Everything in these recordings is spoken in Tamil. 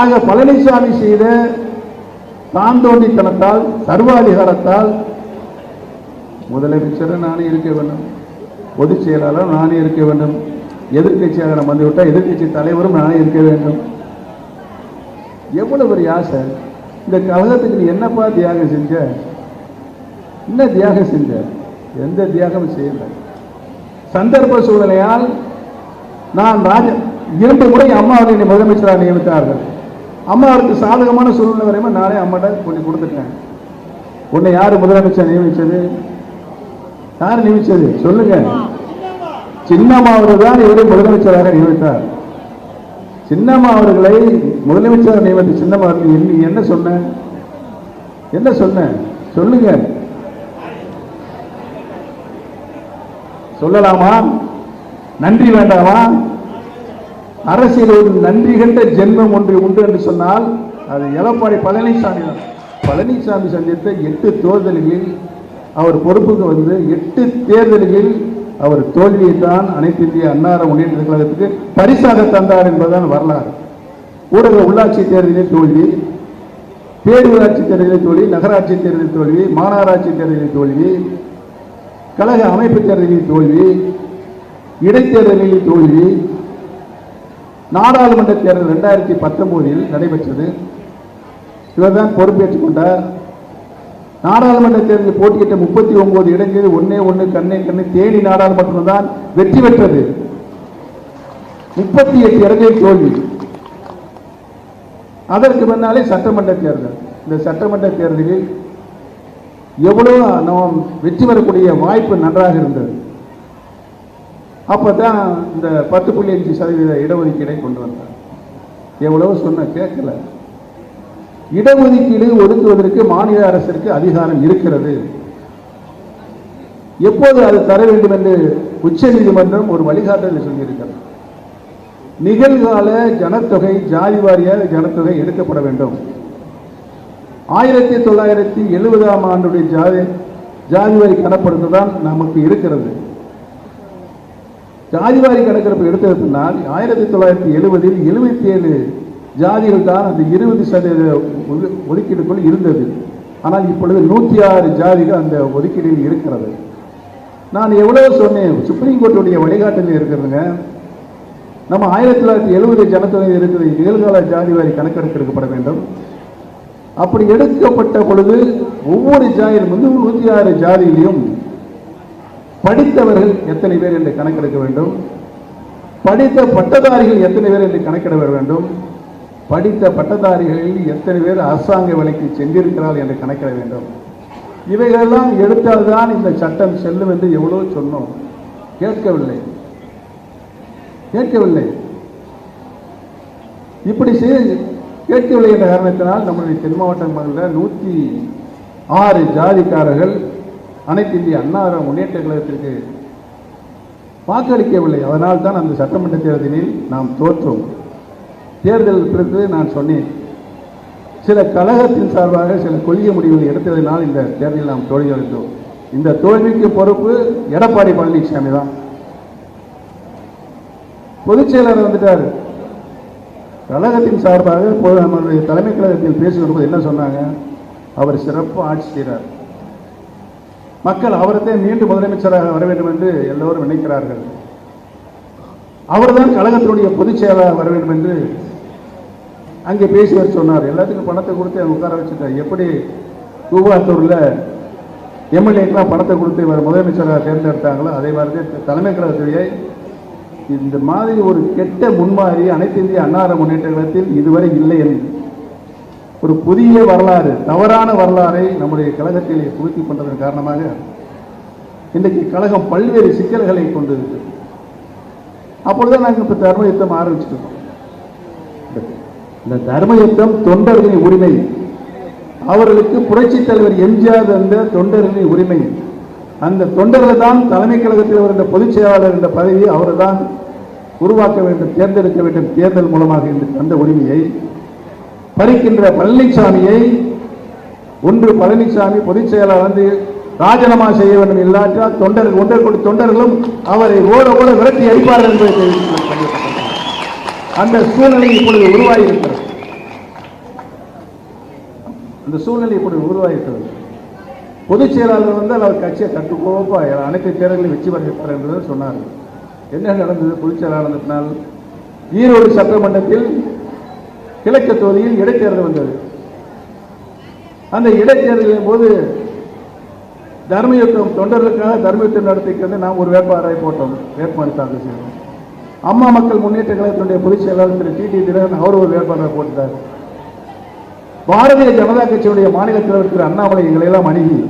ஆக பழனிசாமி செய்த தாந்தோண்டித்தனத்தால் சர்வாதிகாரத்தால் முதலமைச்சர் நானே இருக்க வேண்டும். பொதுச் செயலாளர் நானே இருக்க வேண்டும். எதிர்க்கட்சியாக வந்துவிட்டால் எதிர்க்கட்சி தலைவரும் நானே இருக்க வேண்டும். எவ்வளவு பெரிய ஆசை. இந்த கழகத்துக்கு நீ என்னப்பா தியாகம் செஞ்ச? என்ன தியாகம் செஞ்ச? எந்த தியாகமும் செய்யல. சந்தர்ப்ப சூழ்நிலையால் நான் ராஜ இரண்டு முறை அம்மாவை என்னை முதலமைச்சராக நியமித்தார்கள். அம்மாவுக்கு சாதகமான சூழ்நிலை வரையுமே? நானே அம்மாட்ட கொண்டு கொடுத்துட்டேன். உன்னை யார் முதலமைச்சர் நியமிச்சது? யார் நியமிச்சது? சொல்லுங்க. சின்னம்மா அவர்கள் தான் இவரை முதலமைச்சராக நியமித்தார். சின்னம்மா அவர்களை முதலமைச்சர் நியமித்த சின்னம்மா அவர்கள் என்ன சொன்ன? என்ன சொன்ன? சொல்லுங்க. சொல்லலாமா? நன்றி வேண்டாமா? அரசியல் ஒரு நன்றி கண்ட ஜென்மம் ஒன்று உண்டு என்று சொன்னால் அது எடப்பாடி பழனிசாமி தான். பழனிசாமி சந்தித்த எட்டு தேர்தல்களில் அவர் பொறுப்புக்கு வந்து எட்டு தேர்தல்களில் அவர் தோல்வியை தான் அனைத்து இந்திய அன்னார முன்னேற்ற கழகத்துக்கு பரிசாக தந்தார் என்பதுதான் வரலாறு. ஊரக உள்ளாட்சி தேர்தலில் தோல்வி பேரூராட்சி தேர்தலில் தோல்வி நகராட்சி தேர்தலில் தோல்வி மாநகராட்சி தேர்தலில் தோல்வி கழக அமைப்பு தேர்தலில் தோல்வி இடைத்தேர்தலில் தோல்வி நாடாளுமன்ற தேர்தல் ரெண்டாயிரத்தி பத்தொன்பதில் நடைபெற்றது. இவர்தான் பொறுப்பேற்றுக் கொண்டார். நாடாளுமன்ற தேர்தலில் போட்டியிட்ட முப்பத்தி ஒன்பது இடங்களில் ஒன்னே ஒன்று கண்ணே கண்ணு தேனி நாடாளுமன்றம் தான் வெற்றி பெற்றது. முப்பத்தி எட்டு இடங்களில் தோல்வி. அதற்கு முன்னாலே சட்டமன்ற தேர்தல். இந்த சட்டமன்ற தேர்தலில் எவ்வளோ நாம் வெற்றி பெறக்கூடிய வாய்ப்பு நன்றாக இருந்தது. அப்பதான் இந்த பத்து புள்ளி அஞ்சு சதவீத இடஒதுக்கீடை கொண்டு வந்தார். எவ்வளவு சொன்ன கேட்கல. இடஒதுக்கீடு ஒதுக்குவதற்கு மாநில அரசிற்கு அதிகாரம் இருக்கிறது. எப்போது அது தர வேண்டும் என்று உச்ச நீதிமன்றம் ஒரு வழிகாட்டலை சொல்லியிருக்கிறது. நிகழ்கால ஜனத்தொகை ஜாதி வாரியாக ஜனத்தொகை எடுக்கப்பட வேண்டும். ஆயிரத்தி தொள்ளாயிரத்தி எழுபதாம் ஆண்டுடைய ஜாதி ஜாதி வரி கணப்படுத்து தான் நமக்கு இருக்கிறது. ஜாதிவாரி கணக்கெடுப்பு எடுத்தது பின்னால் ஆயிரத்தி தொள்ளாயிரத்தி எழுபதில் எழுபத்தி ஏழு ஜாதிகள் தான் அந்த இருபது சதவீத ஒது- ஒதுக்கீடுக்குள் இருந்தது. ஆனால் இப்பொழுது நூற்றி ஆறு ஜாதிகள் அந்த ஒதுக்கீடில் இருக்கிறது. நான் எவ்வளவு சொன்னேன் சுப்ரீம் கோர்ட்டுடைய வழிகாட்டில் இருக்கிறதுங்க. நம்ம ஆயிரத்தி தொள்ளாயிரத்தி எழுபது ஜனத்தொகை இருக்கிற நிகழ்கால ஜாதி வாரி எடுக்கப்பட வேண்டும். அப்படி எடுக்கப்பட்ட பொழுது ஒவ்வொரு ஜாதியிலும் வந்து நூற்றி ஆறு ஜாதியிலையும் படித்தவர்கள் எத்தனை பேர் என்று கணக்கெடுக்க வேண்டும்? படித்த பட்டதாரிகள் எத்தனை பேர் என்று கணக்கிட வேண்டும்? படித்த பட்டதாரிகளில் எத்தனை பேர் அரசாங்க வேலைக்கு சென்றிருக்கிறார்கள் என்று கணக்கிட வேண்டும். இவைகளெல்லாம் எடுத்தால்தான் இந்த சட்டம் செல்லும் என்று எவ்வளோ சொன்னோம். கேட்கவில்லை. கேட்கவில்லை. இப்படி செய்ய கேட்கவில்லை என்ற காரணத்தினால் நம்முடைய தென் மாவட்டங்களில் நூற்றி ஆறு ஜாதிக்காரர்கள் அனைத்து இந்திய அண்ணா முன்னேற்ற கழகத்திற்கு வாக்களிக்கவில்லை. அதனால் தான் அந்த சட்டமன்ற தேர்தலில் நாம் தோற்றோம். தேர்தல் பிறகு நான் சொன்னேன் சில கழகத்தின் சார்பாக சில கொள்கை முடிவுகள் எடுத்ததினால் இந்த தேர்தலில் நாம் தோல்வி அடைந்தோம். இந்த தோல்விக்கு பொறுப்பு எடப்பாடி பழனிசாமி தான். பொதுச் செயலாளர் வந்துட்டார். கழகத்தின் சார்பாக பொது- நம்முடைய தலைமை கழகத்தில் பேசுகிற என்ன சொன்னாங்க? அவர் சிறப்பு ஆட்சி செய்கிறார் மக்கள் அவர்தான் மீண்டும் முதலமைச்சராக வர வேண்டும் என்று எல்லோரும் நினைக்கிறார்கள். அவர்தான் கழகத்தினுடைய பொதுச் செயலாளர் வர வேண்டும் என்று அங்கே பேசியவர் சொன்னார். எல்லாத்துக்கும் பணத்தை கொடுத்து அங்க உட்கார வச்சுட்டார் எப்படி கூவாத்தூரில் எம்எல்ஏக்கெலாம் பணத்தை கொடுத்து இவர் முதலமைச்சராக தேர்ந்தெடுத்தாங்களோ அதே மாதிரி தலைமை கழகத்துடைய இந்த மாதிரி ஒரு கெட்ட முன்மாதிரி அனைத்து இந்திய அன்னார முன்னேற்ற கழகத்தில் இதுவரை இல்லை என்று ஒரு புதிய வரலாறு தவறான வரலாறை நம்முடைய கழகத்திலே புகுத்தி கொண்டதன் காரணமாக இன்றைக்கு கழகம் பல்வேறு சிக்கல்களை கொண்டிருக்கு. அப்பொழுதுதான் நாங்கள் இப்போ தர்ம யுத்தம் ஆரம்பிச்சிருக்கோம். இந்த தர்ம யுத்தம் தொண்டர்களின் உரிமை. அவர்களுக்கு புரட்சித் தலைவர் எம்ஜிஆர் அந்த தொண்டர்களின் உரிமை. அந்த தொண்டர்கள் தான் தலைமை கழகத்தில் வருகின்ற பொதுச் செயலாளர் என்ற பதவியை அவர்தான் உருவாக்க வேண்டும் தேர்ந்தெடுக்க வேண்டும் தேர்தல் மூலமாக இந்த தந்த உரிமையை பறிக்கின்ற பழனிசாமியை ஒன்று பழனிசாமி பொதுச் செயலாளர் வந்து ராஜினாமா செய்ய வேண்டும் இல்லாட்டால் தொண்டர்கள் ஒன்றரை கோடி தொண்டர்களும் அவரை ஓட ஓட விரட்டி அடிப்பார்கள் என்பதை தெரிவித்துக் அந்த சூழ்நிலை இப்பொழுது உருவாகி இருக்கிறது அந்த சூழ்நிலை இப்படி உருவாகிட்டது பொதுச் செயலாளர் வந்து அவர் கட்சியை கட்டுக்கோப்பா அனைத்து தேர்தலையும் வெற்றி பெறுகிறார் என்று சொன்னார் என்ன நடந்தது? பொதுச் செயலாளர் நடத்தினால் ஈரோடு சட்டமன்றத்தில் கிழக்கு தொகுதியில் இடைத்தேர்தல் வந்தது. அந்த இடைத்தேர்தலின் போது தர்மயுத்தம் தொண்டர்களுக்காக தர்மயுத்தம் நடத்திக்கிறது நாம் ஒரு வேட்பாளரை போட்டோம். வேட்பாளர் தாக்கல் செய்தோம். அம்மா மக்கள் முன்னேற்ற கழகத்தினுடைய பொதுச் செயலாளர் திரு டி டி தினகரன் அவர் ஒரு வேட்பாளரை போட்டார் பாரதிய ஜனதா கட்சியுடைய மாநில தலைவர் திரு அண்ணாமலை எங்களை எல்லாம் அணுகி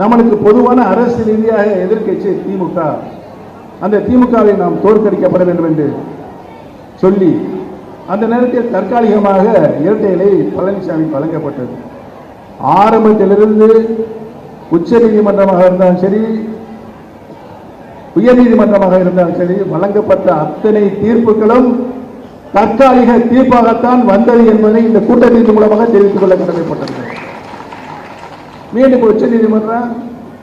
நம்மளுக்கு பொதுவான அரசு ரீதியாக எதிர்க்கட்சி திமுக. அந்த திமுகவை நாம் தோற்கடிக்கப்பட வேண்டும் என்று சொல்லி அந்த நேரத்தில் தற்காலிகமாக இரட்டை இலை பழனிசாமி வழங்கப்பட்டது. ஆரம்பத்திலிருந்து உச்ச நீதிமன்றமாக இருந்தாலும் சரி உயர்நீதிமன்றமாக இருந்தாலும் சரி வழங்கப்பட்ட அத்தனை தீர்ப்புகளும் தற்காலிக தீர்ப்பாகத்தான் வந்தது என்பதை இந்த கூட்டத்தின் மூலமாக தெரிவித்துக் கொள்ள கடமைப்பட்டது. மீண்டும் உச்ச நீதிமன்றம்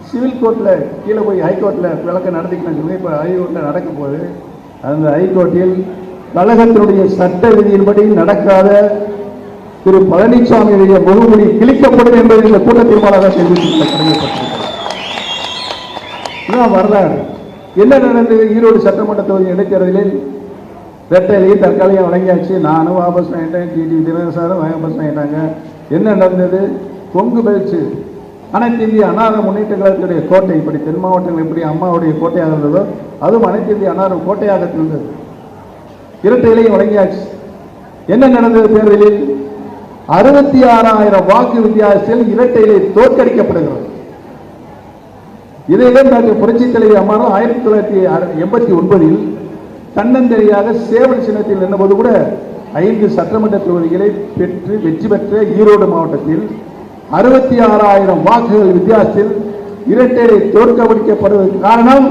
சிவில் கோர்ட்டில் கீழே போய் ஹைகோர்ட்டில் விளக்க நடத்திக்கலாம் சொல்லி இப்போ ஹைகோர்ட்டில் நடக்கும் போது அந்த ஹைகோர்ட்டில் கழகத்தினுடைய சட்ட விதியின்படி நடக்காத திரு பழனிசாமியுடைய முழுமொழி கிழிக்கப்படும் என்பதை இந்த கூட்ட மூலமாக தெரிவித்துக் வரலாறு. என்ன நடந்தது? ஈரோடு சட்டமன்ற தொகுதி இடைத்தேர்தலில் ரெட்டையிலேயே தற்காலிகம் வழங்கியாச்சு. நானும் வாபஸ் ஆகிட்டேன் டிடி தினகரன் சாரும் வாபஸ் ஆகிட்டாங்க என்ன நடந்தது? கொங்கு பயிற்சி. அனைத்து இந்திய அன்னார முன்னேற்ற கழகத்துடைய கோட்டை இப்படி தென் மாவட்டங்கள் எப்படி அம்மாவுடைய கோட்டையாக இருந்ததோ அதுவும் அனைத்து இந்திய அன்னார கோட்டையாக இருந்தது. இரட்டை இலையும் வழங்கியாச்சு. என்ன நடந்தது தேர்தலில்? அறுபத்தி ஆறாயிரம் வாக்கு வித்தியாசத்தில் இரட்டை இலை தோற்கடிக்கப்படுகிறது இதையிடம் டாக்டர் புரட்சி தலைவி அம்மாவும் ஆயிரத்தி தொள்ளாயிரத்தி அறு- எண்பத்தி ஒன்பதில் தன்னந்தனியாக சேவல் சின்னத்தில் நின்றபோது கூட ஐந்து சட்டமன்ற தொகுதிகளை பெற்று வெற்றி பெற்ற ஈரோடு மாவட்டத்தில் அறுபத்தி ஆறாயிரம் வாக்குகள் வித்தியாசத்தில் இரட்டையை தோற்கடிக்கப்படுவதற்கு காரணம்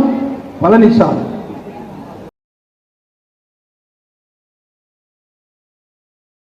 பழனிசாமி.